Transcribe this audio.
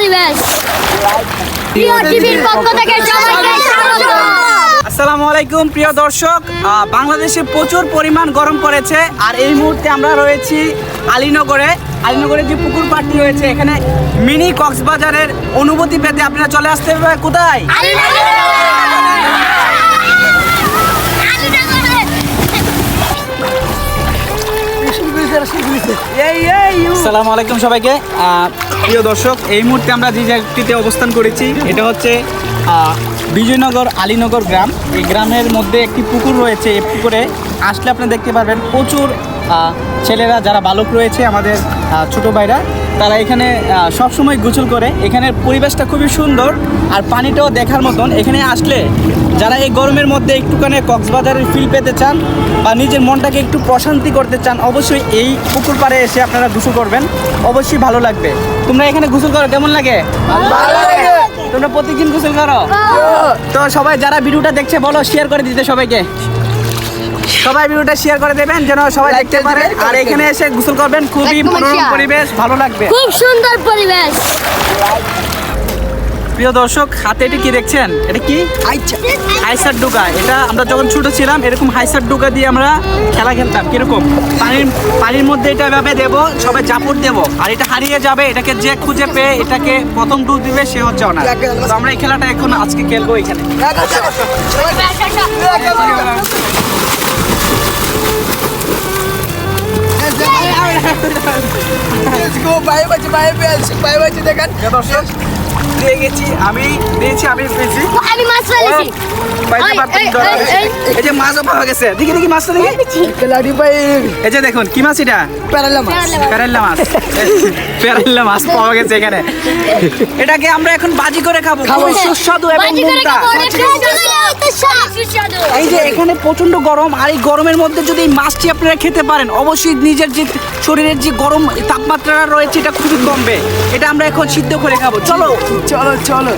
পরিবেশ প্রিয় টিভির পক্ষ থেকে সবাইকে স্বাগত। আসসালামু আলাইকুম প্রিয় দর্শক। আহ, বাংলাদেশে প্রচুর পরিমাণ গরম পড়েছে আর এই মুহূর্তে আমরা রয়েছি আলীনগরে। আলীনগরে যে পুকুর পাড়টি রয়েছে এখানে মিনি কক্সবাজারের অনুভূতি পেতে আপনারা চলে আসতে হবে কোথায়? আসসালামু আলাইকুম সবাইকে। প্রিয় দর্শক, এই মুহূর্তে আমরা যে জায়গাটিতে অবস্থান করেছি, এটা হচ্ছে বিজয়নগর আলীনগর গ্রাম। এই গ্রামের মধ্যে একটি পুকুর রয়েছে। এই পুকুরে আসলে আপনি দেখতে পারবেন প্রচুর ছেলেরা যারা বালক রয়েছে, আমাদের ছোট ভাইরা তারা এখানে সবসময় গোসল করে। এখানের পরিবেশটা খুবই সুন্দর আর পানিটাও দেখার মতন। এখানে আসলে যারা এই গরমের মধ্যে একটুখানি কক্সবাজারের ফিল পেতে চান বা নিজের মনটাকে একটু প্রশান্তি করতে চান অবশ্যই এই পুকুর পাড়ে এসে আপনারা গোসল করবেন। অবশ্যই ভালো লাগবে। তোমরা এখানে গোসল করো কেমন লাগে? তোমরা প্রতিদিন গোসল করো? তো সবাই যারা ভিডিওটা দেখছে বলো শেয়ার করে দিতে সবাইকে। সবাই ভিডিওটা শেয়ার করে দেবেন যেন সবাই দেখতে পারে। আর এখানে এসে গোসল করবেন খুবই মনোরম পরিবেশ ভালো লাগবে। খুব সুন্দর পরিবেশ। প্রিয় দর্শক হাতে এটি কি দেখছেন? এটা কি? হাইসার ডুগা। এটা আমরা যখন ছোট ছিলাম এরকম হাইসার ডুগা দিয়ে আমরা খেলা খেলতাম। কীরকম? পানির পানির মধ্যে এটা এভাবে দেব সবাই জাপুর দেব। আর এটা হারিয়ে যাবে এটাকে যে খুঁজে পেয়ে এটাকে প্রথম ডুব দিবে সে হচ্ছে অনার তো আমরা এই খেলাটা এখন আজকে খেলব এখানে। প্রিয় দর্শক দিয়ে গেছি আমি দিয়েছি আমি পেয়েছি আমি মাছ ফেলেছি। এই, পারতেন এই, ধরা এই, বেশি। এই। এই যে মাছও পাওয়া গেছে। দেখি দেখি মাছটা দেখি। এই যে দেখুন কি মাছ এটা? প্যারাল্লা মাছ। প্যারাল্লা মাছ। পাওয়া গেছে এখানে। এটাকে আমরা এখন বাজি করে খাব। সুস্বাদু এবং এই যে এখানে প্রচণ্ড গরম, আর এই গরমের মধ্যে যদি এই মাছটি আপনারা খেতে পারেন, অবশ্যই নিজের যে শরীরের যে গরম তাপমাত্রাটা রয়েছে, এটা খুবই কমবে। এটা আমরা এখন সিদ্ধ করে খাব। চলো চলো চলো।